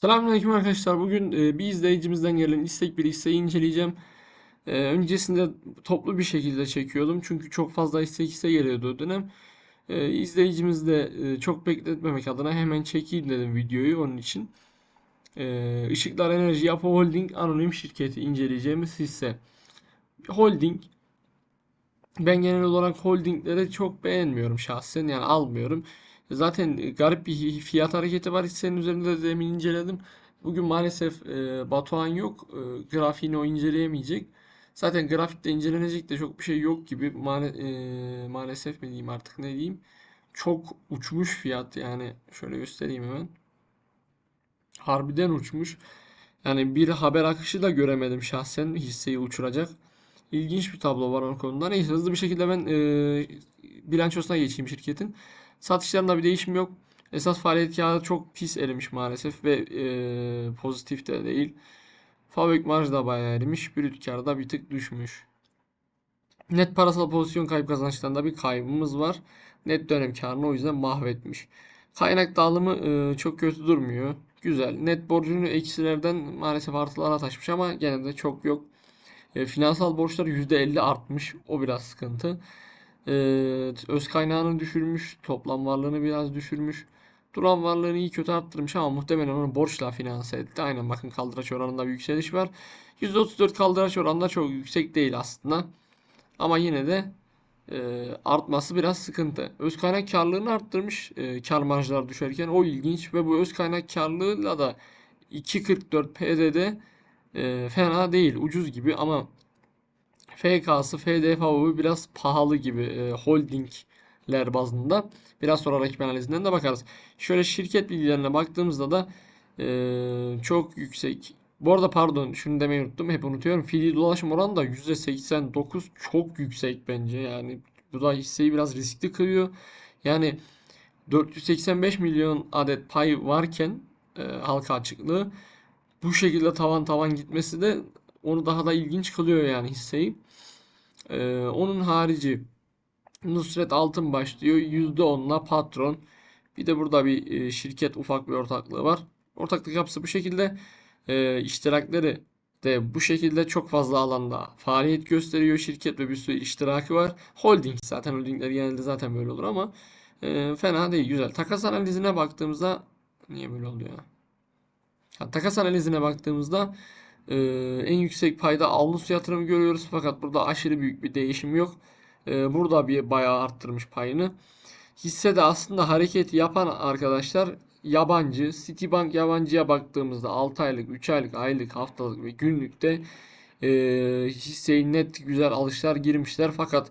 Selamünaleyküm arkadaşlar. Bugün e, bir izleyicimizden gelen istek bir isteği inceleyeceğim. E, öncesinde toplu bir şekilde çekiyordum. Çünkü çok fazla istek ise geliyordu o dönem. E, izleyicimiz de çok bekletmemek adına hemen çekeyim dedim videoyu onun için. Işıklar Enerji Yapı Holding anonim şirketi inceleyeceğimiz hisse. Holding ben genel olarak holdingleri çok beğenmiyorum şahsen yani almıyorum. Zaten garip bir fiyat hareketi var hissenin üzerinde de demin inceledim. Bugün maalesef e, Batuhan yok. E, grafiğini o inceleyemeyecek. Zaten grafikte incelenecek de çok bir şey yok gibi. Maale, e, maalesef mi diyeyim artık ne diyeyim. Çok uçmuş fiyat yani. Şöyle göstereyim hemen. Harbiden uçmuş. Yani bir haber akışı da göremedim şahsen hisseyi uçuracak. İlginç bir tablo var o konuda. Neyse hızlı bir şekilde ben e, bilançosuna geçeyim şirketin. Satışlarında bir değişim yok. Esas faaliyet kârı çok pis erimiş maalesef ve e, pozitif de değil. Fabrik marjı da bayağı erimiş. Brüt kârı da bir tık düşmüş. Net parasal pozisyon kayıp kazançlarında bir kaybımız var. Net dönem karını o yüzden mahvetmiş. Kaynak dağılımı e, çok kötü durmuyor. Güzel. Net borcunu eksilerden maalesef artılara taşmış ama gene de çok yok. E, finansal borçlar %50 artmış. O biraz sıkıntı. E, öz kaynağını düşürmüş. Toplam varlığını biraz düşürmüş. Duran varlığını iyi kötü arttırmış ama muhtemelen onu borçla finanse etti. Aynen bakın kaldıraç oranında bir yükseliş var. %34 kaldıraç oranında çok yüksek değil aslında. Ama yine de e, artması biraz sıkıntı. Öz kaynak karlılığını arttırmış e, kar marjlar düşerken o ilginç ve bu öz kaynak karlılığıyla da 2.44 PD'de e, fena değil ucuz gibi ama FK'sı FDFA'sı biraz pahalı gibi e, holdingler bazında. Biraz sonra rakip analizinden de bakarız. Şöyle şirket bilgilerine baktığımızda da e, çok yüksek. Bu arada pardon şunu demeyi unuttum. Hep unutuyorum. Fiili dolaşım oranı da %89 çok yüksek bence. Yani bu da hisseyi biraz riskli kılıyor. Yani 485 milyon adet pay varken e, halka açıklığı bu şekilde tavan tavan gitmesi de onu daha da ilginç kılıyor yani hisseyi. Ee, onun harici Nusret Altın başlıyor. %10'la patron. Bir de burada bir e, şirket ufak bir ortaklığı var. Ortaklık yapısı bu şekilde. E, iştirakleri de bu şekilde çok fazla alanda faaliyet gösteriyor şirket ve bir sürü iştiraki var. Holding zaten holdingler genelde zaten böyle olur ama e, fena değil güzel. Takas analizine baktığımızda niye böyle oluyor? Ha, takas analizine baktığımızda e, en yüksek payda Alnus yatırımı görüyoruz fakat burada aşırı büyük bir değişim yok. E, burada bir bayağı arttırmış payını. Hissede aslında hareket yapan arkadaşlar yabancı. Citibank yabancıya baktığımızda 6 aylık, 3 aylık, aylık, haftalık ve günlükte e, hisseye net güzel alışlar girmişler. Fakat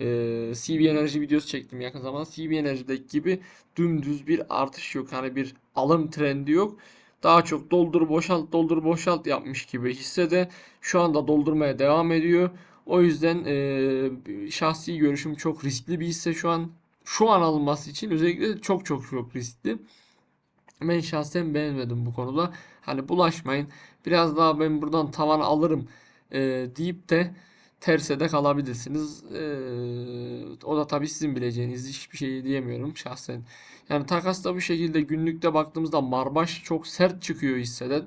e, CB Enerji videosu çektim yakın zamanda. CB Enerji'deki gibi dümdüz bir artış yok. Hani bir alım trendi yok. Daha çok doldur boşalt doldur boşalt yapmış gibi hisse de şu anda doldurmaya devam ediyor. O yüzden e, şahsi görüşüm çok riskli bir hisse şu an. Şu an alınması için özellikle çok çok çok riskli. Ben şahsen beğenmedim bu konuda. Hani bulaşmayın. Biraz daha ben buradan tavan alırım e, deyip de terse de kalabilirsiniz. E, o da tabii sizin bileceğiniz hiçbir şey diyemiyorum şahsen. Yani takasta bu şekilde günlükte baktığımızda marbaş çok sert çıkıyor hisseden.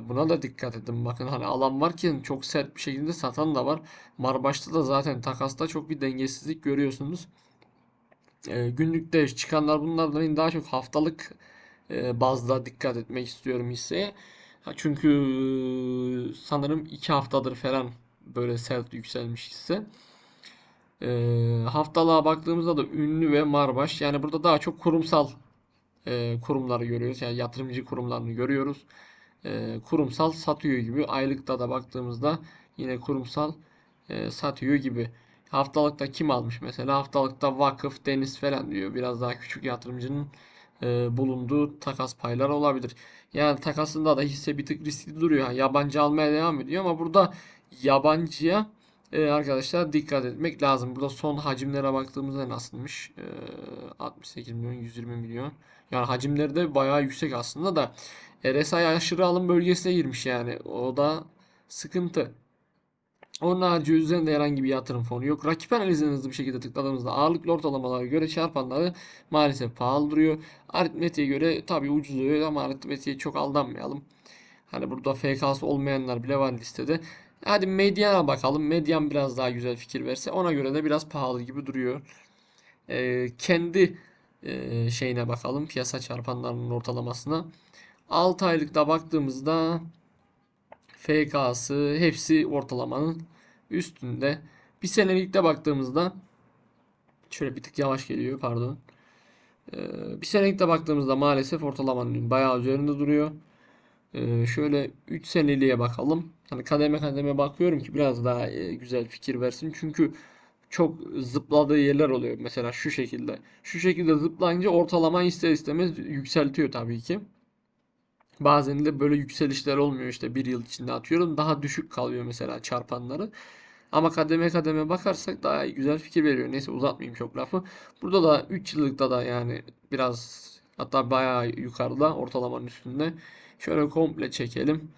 Buna da dikkat edin. Bakın hani alan varken çok sert bir şekilde satan da var. Marbaş'ta da zaten takasta çok bir dengesizlik görüyorsunuz. E, günlükte çıkanlar bunlardan daha çok haftalık e, bazda dikkat etmek istiyorum hisseye. Çünkü sanırım 2 haftadır falan böyle sert yükselmiş hisse. E, haftalığa baktığımızda da ünlü ve marbaş. Yani burada daha çok kurumsal e, kurumları görüyoruz. Yani yatırımcı kurumlarını görüyoruz. E, kurumsal satıyor gibi. Aylıkta da baktığımızda yine kurumsal e, satıyor gibi. Haftalıkta kim almış mesela? Haftalıkta vakıf, deniz falan diyor. Biraz daha küçük yatırımcının e, bulunduğu takas payları olabilir. Yani takasında da hisse bir tık riskli duruyor. Yabancı almaya devam ediyor ama burada yabancıya e, arkadaşlar dikkat etmek lazım. Burada son hacimlere baktığımızda nasılmış? E, 68 milyon, 120 milyon. Yani hacimleri de bayağı yüksek aslında da RSI aşırı alım bölgesine girmiş yani. O da sıkıntı. Onun harici üzerinde herhangi bir yatırım fonu yok. Rakip analizini hızlı bir şekilde tıkladığımızda ağırlıklı ortalamalara göre çarpanları maalesef pahalı duruyor. Aritmetiğe göre tabii ucuz duruyor ama aritmetiğe çok aldanmayalım. Hani burada FK'sı olmayanlar bile var listede. Hadi medyana bakalım. Medyan biraz daha güzel fikir verse ona göre de biraz pahalı gibi duruyor. Ee, kendi e, şeyine bakalım. Piyasa çarpanlarının ortalamasına. 6 aylıkta baktığımızda FK'sı hepsi ortalamanın üstünde. Bir senelikte baktığımızda şöyle bir tık yavaş geliyor pardon. Ee, bir senelikte baktığımızda maalesef ortalamanın bayağı üzerinde duruyor. Ee, şöyle 3 seneliğe bakalım. Hani kademe kademe bakıyorum ki biraz daha e, güzel fikir versin. Çünkü çok zıpladığı yerler oluyor. Mesela şu şekilde. Şu şekilde zıplayınca ortalama ister istemez yükseltiyor tabii ki. Bazen de böyle yükselişler olmuyor işte bir yıl içinde atıyorum. Daha düşük kalıyor mesela çarpanları. Ama kademe kademe bakarsak daha güzel fikir veriyor. Neyse uzatmayayım çok lafı. Burada da 3 yıllıkta da yani biraz hatta bayağı yukarıda ortalamanın üstünde. Şöyle komple çekelim.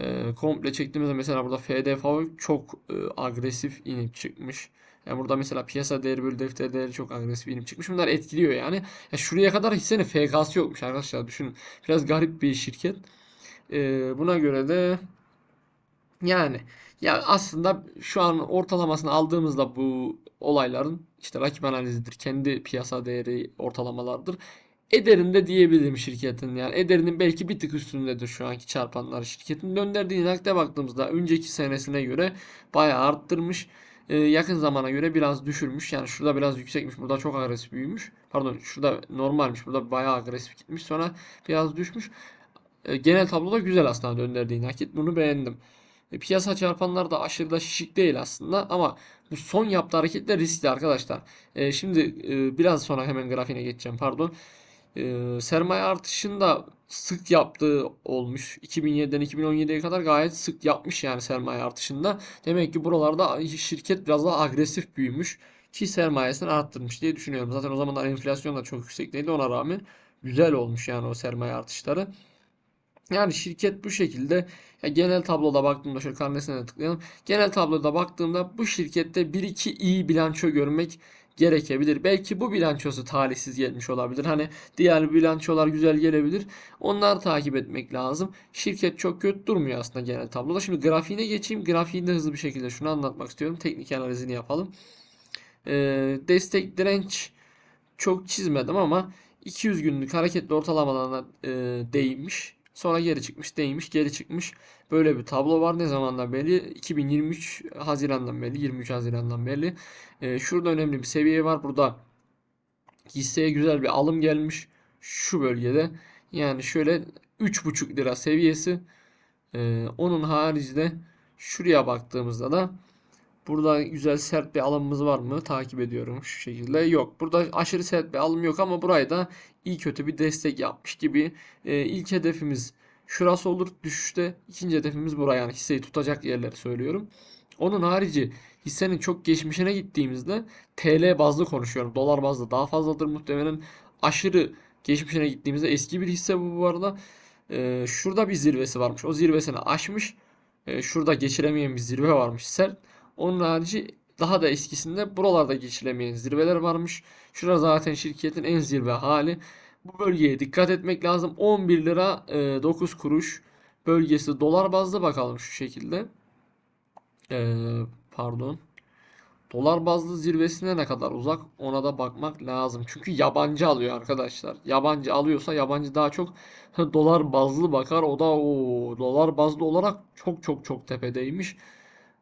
Ee, komple çektiğimizde mesela burada FDV çok e, agresif inip çıkmış. Yani burada mesela piyasa değeri bölü defter değeri çok agresif inip çıkmış. Bunlar etkiliyor yani. Ya şuraya kadar hissenin FK'sı yokmuş arkadaşlar düşünün. Biraz garip bir şirket. Ee, buna göre de yani ya aslında şu an ortalamasını aldığımızda bu olayların işte rakip analizidir, kendi piyasa değeri ortalamalardır. Eder'in diyebilirim şirketin yani Eder'in belki bir tık üstündedir şu anki çarpanlar şirketin gönderdiği nakde baktığımızda önceki senesine göre bayağı arttırmış. Ee, yakın zamana göre biraz düşürmüş. Yani şurada biraz yüksekmiş. Burada çok agresif büyümüş. Pardon şurada normalmiş. Burada bayağı agresif gitmiş. Sonra biraz düşmüş. Ee, genel tabloda güzel aslında gönderdiği nakit. Bunu beğendim. E, piyasa çarpanları da aşırı da şişik değil aslında ama bu son yaptığı hareketler riskli arkadaşlar. Şimdi e, biraz sonra hemen grafiğine geçeceğim pardon. E, sermaye artışında sık yaptığı olmuş. 2007'den 2017'ye kadar gayet sık yapmış yani sermaye artışında. Demek ki buralarda şirket biraz daha agresif büyümüş ki sermayesini arttırmış diye düşünüyorum. Zaten o zamanlar enflasyon da çok yüksek değildi ona rağmen güzel olmuş yani o sermaye artışları. Yani şirket bu şekilde ya genel tabloda baktığımda şöyle karnesine tıklayalım. Genel tabloda baktığımda bu şirkette 1-2 iyi bilanço görmek gerekebilir. Belki bu bilançosu talihsiz gelmiş olabilir. Hani diğer bilançolar güzel gelebilir. Onları takip etmek lazım. Şirket çok kötü durmuyor aslında genel tabloda. Şimdi grafiğine geçeyim. Grafiğinde hızlı bir şekilde şunu anlatmak istiyorum. Teknik analizini yapalım. Ee, destek direnç çok çizmedim ama 200 günlük hareketli ortalamalarına e, değinmiş. Sonra geri çıkmış, değmiş, geri çıkmış. Böyle bir tablo var. Ne zamandan beri? 2023 Haziran'dan beri, 23 Haziran'dan beri. Ee, şurada önemli bir seviye var. Burada hisseye güzel bir alım gelmiş. Şu bölgede. Yani şöyle 3,5 lira seviyesi. Ee, onun haricinde şuraya baktığımızda da Burada güzel sert bir alımımız var mı? Takip ediyorum şu şekilde. Yok. Burada aşırı sert bir alım yok ama burayı da iyi kötü bir destek yapmış gibi. Ee, ilk hedefimiz şurası olur düşüşte. İkinci hedefimiz buraya yani hisseyi tutacak yerleri söylüyorum. Onun harici hissenin çok geçmişine gittiğimizde TL bazlı konuşuyorum. Dolar bazlı daha fazladır muhtemelen. Aşırı geçmişine gittiğimizde eski bir hisse bu bu arada. Ee, şurada bir zirvesi varmış. O zirvesini aşmış. Ee, şurada geçiremeyen bir zirve varmış sert. Onun harici daha da eskisinde buralarda geçilemeyen zirveler varmış. Şurada zaten şirketin en zirve hali. Bu bölgeye dikkat etmek lazım. 11 lira 9 e, kuruş bölgesi dolar bazlı bakalım şu şekilde. Ee, pardon. Dolar bazlı zirvesine ne kadar uzak ona da bakmak lazım. Çünkü yabancı alıyor arkadaşlar. Yabancı alıyorsa yabancı daha çok dolar bazlı bakar. O da o dolar bazlı olarak çok çok çok tepedeymiş.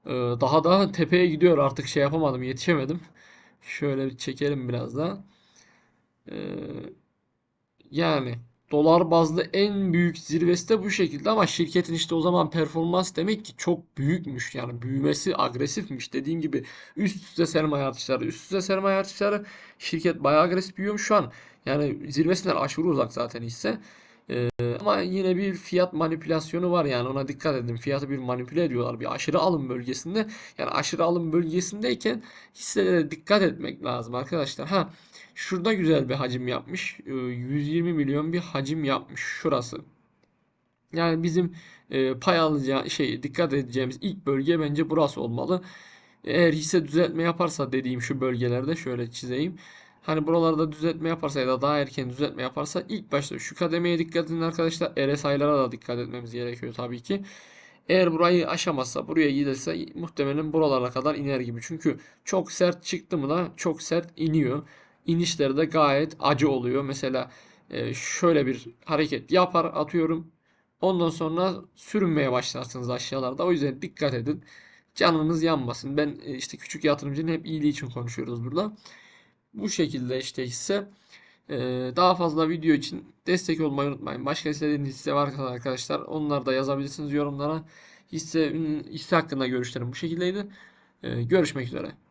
Ee, daha da tepeye gidiyor artık şey yapamadım yetişemedim. Şöyle bir çekelim biraz daha. Ee, yani dolar bazlı en büyük zirvesi de bu şekilde ama şirketin işte o zaman performans demek ki çok büyükmüş. Yani büyümesi agresifmiş. Dediğim gibi üst üste sermaye artışları, üst üste sermaye artışları şirket bayağı agresif büyüyormuş şu an. Yani zirvesinden aşırı uzak zaten hisse. Ee, ama yine bir fiyat manipülasyonu var yani ona dikkat edin. Fiyatı bir manipüle ediyorlar bir aşırı alım bölgesinde. Yani aşırı alım bölgesindeyken hisselere dikkat etmek lazım arkadaşlar. Ha şurada güzel bir hacim yapmış. Ee, 120 milyon bir hacim yapmış şurası. Yani bizim e, pay alacağı şey dikkat edeceğimiz ilk bölge bence burası olmalı. Eğer hisse düzeltme yaparsa dediğim şu bölgelerde şöyle çizeyim. Hani buralarda düzeltme yaparsa ya da daha erken düzeltme yaparsa ilk başta şu kademeye dikkat edin arkadaşlar. RSI'lara da dikkat etmemiz gerekiyor tabii ki. Eğer burayı aşamazsa, buraya giderse muhtemelen buralara kadar iner gibi. Çünkü çok sert çıktı mı da çok sert iniyor. İnişleri de gayet acı oluyor. Mesela e, şöyle bir hareket yapar atıyorum. Ondan sonra sürünmeye başlarsınız aşağılarda. O yüzden dikkat edin. Canınız yanmasın. Ben e, işte küçük yatırımcının hep iyiliği için konuşuyoruz burada. Bu şekilde işte hisse. Ee, daha fazla video için destek olmayı unutmayın. Başka istediğiniz hisse varsa arkadaşlar onları da yazabilirsiniz yorumlara. Hisse, hisse hakkında görüşlerim bu şekildeydi. Ee, görüşmek üzere.